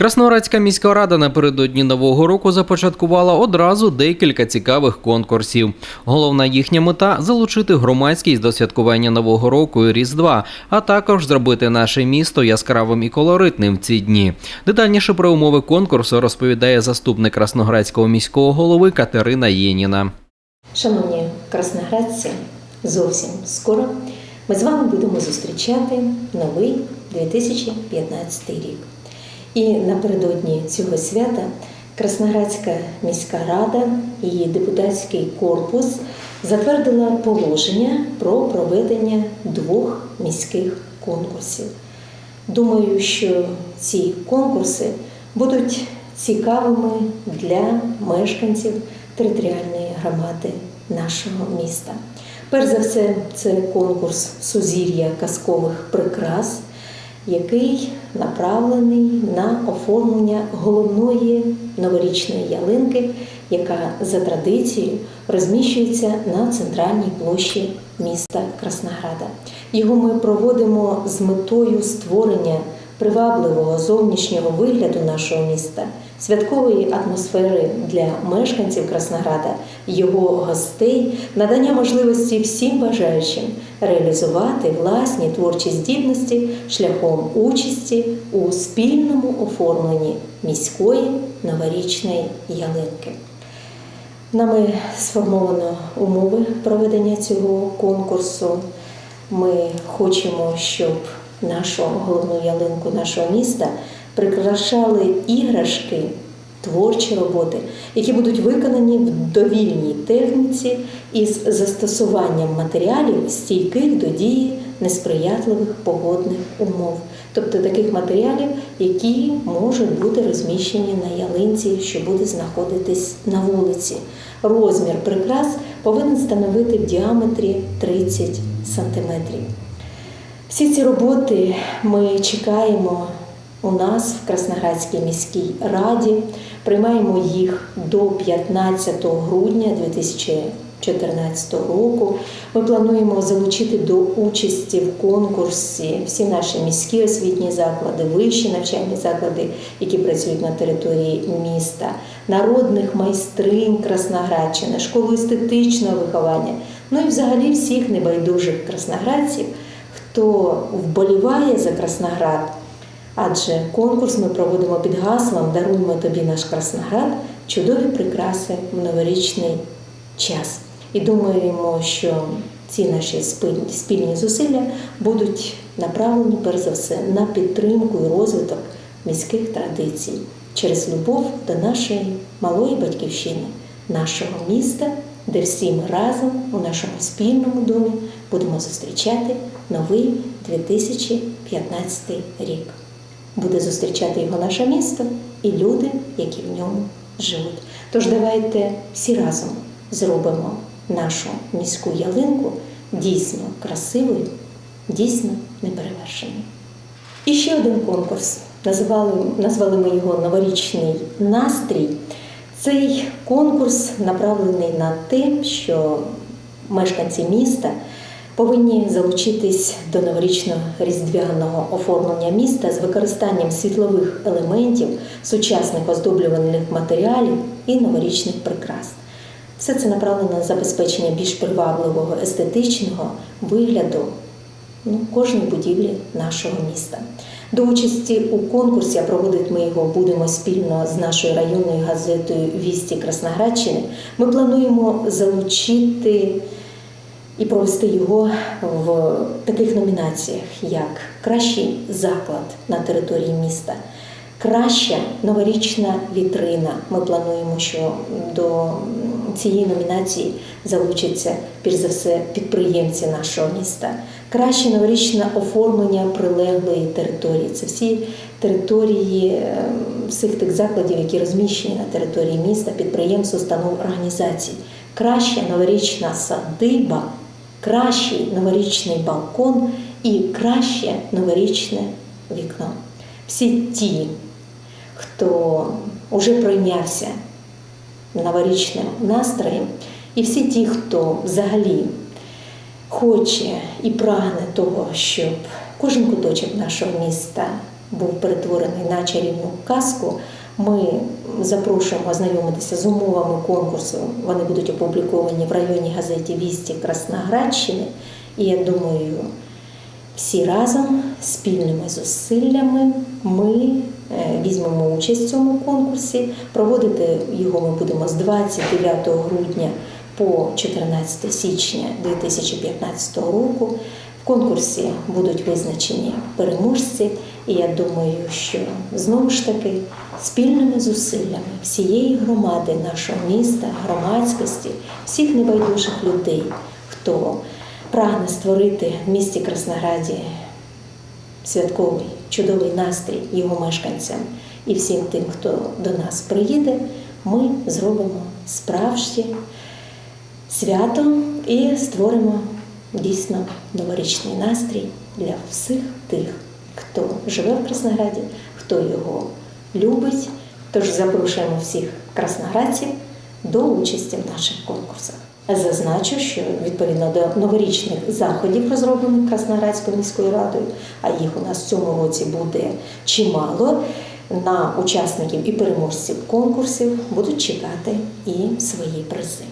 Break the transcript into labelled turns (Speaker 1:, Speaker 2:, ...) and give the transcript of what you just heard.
Speaker 1: Красноградська міська рада напередодні нового року започаткувала одразу декілька цікавих конкурсів. Головна їхня мета залучити громадськість до святкування нового року і Різдва, а також зробити наше місто яскравим і колоритним в ці дні. Детальніше про умови конкурсу розповідає заступник красноградського міського голови Катерина Єніна.
Speaker 2: Шановні красноградці, зовсім скоро ми з вами будемо зустрічати новий 2015 рік. І напередодні цього свята Красноградська міська рада і депутатський корпус затвердила положення про проведення двох міських конкурсів. Думаю, що ці конкурси будуть цікавими для мешканців територіальної громади нашого міста. Перш за все, це конкурс сузір'я казкових прикрас, який направлений на оформлення головної новорічної ялинки, яка за традицією розміщується на центральній площі міста Краснограда. Його ми проводимо з метою створення привабливого зовнішнього вигляду нашого міста, святкової атмосфери для мешканців Краснограда, його гостей, надання можливості всім бажаючим реалізувати власні творчі здібності шляхом участі у спільному оформленні міської новорічної ялинки. Нами сформовано умови проведення цього конкурсу. Ми хочемо, щоб нашу головну ялинку нашого міста прикрашали іграшки, творчі роботи, які будуть виконані в довільній техніці із застосуванням матеріалів, стійких до дії несприятливих погодних умов, тобто таких матеріалів, які можуть бути розміщені на ялинці, що буде знаходитись на вулиці. Розмір прикрас повинен становити в діаметрі 30 сантиметрів. Всі ці роботи ми чекаємо у нас в Красноградській міській раді. Приймаємо їх до 15 грудня 2014 року. Ми плануємо залучити до участі в конкурсі всі наші міські освітні заклади, вищі навчальні заклади, які працюють на території міста, народних майстринь Красноградщини, школу естетичного виховання, ну і взагалі всіх небайдужих красноградців хто вболіває за Красноград, адже конкурс ми проводимо під гаслом Даруємо тобі наш Красноград чудові прикраси в новорічний час. І думаємо, що ці наші спільні, зусилля будуть направлені перш за все на підтримку і розвиток міських традицій через любов до нашої малої батьківщини, нашого міста де всі ми разом у нашому спільному домі будемо зустрічати новий 2015 рік. Буде зустрічати його наше місто і люди, які в ньому живуть. Тож давайте всі разом зробимо нашу міську ялинку дійсно красивою, дійсно неперевершеною. І ще один конкурс. Назвали, назвали ми його Новорічний настрій. Цей конкурс направлений на те, що мешканці міста повинні залучитись до новорічно-різдвяного оформлення міста з використанням світлових елементів, сучасних оздоблювальних матеріалів і новорічних прикрас. Все це направлено на забезпечення більш привабливого естетичного вигляду ну, кожної будівлі нашого міста. До участі у конкурсі, а проводити ми його будемо спільно з нашою районною газетою Вісті Красноградщини. Ми плануємо залучити і провести його в таких номінаціях, як кращий заклад на території міста. Краща новорічна вітрина. Ми плануємо, що до цієї номінації залучаться перш за все підприємці нашого міста. Краще новорічне оформлення прилеглої території. Це всі території всіх тих закладів, які розміщені на території міста, підприємств, установ організацій. Краща новорічна садиба, кращий новорічний балкон і краще новорічне вікно. Всі ті, хто вже пройнявся новорічним настроєм, і всі ті, хто взагалі хоче і прагне того, щоб кожен куточок нашого міста був перетворений на чарівну казку. Ми запрошуємо ознайомитися з умовами конкурсу. Вони будуть опубліковані в районній газеті Вісті Красноградщини. І я думаю, всі разом спільними зусиллями ми е, візьмемо участь в цьому конкурсі. Проводити його ми будемо з 29 грудня по 14 січня 2015 року. Конкурсі будуть визначені переможці, і я думаю, що знову ж таки спільними зусиллями всієї громади нашого міста, громадськості, всіх небайдужих людей, хто прагне створити в місті Краснограді святковий чудовий настрій його мешканцям і всім тим, хто до нас приїде, ми зробимо справжнє свято і створимо дійсно новорічний настрій для всіх тих, хто живе в Краснограді, хто його любить. Тож запрошуємо всіх красноградців до участі в наших конкурсах. Зазначу, що відповідно до новорічних заходів, розроблених Красноградською міською радою, а їх у нас в цьому році буде чимало. На учасників і переможців конкурсів будуть чекати і свої призи.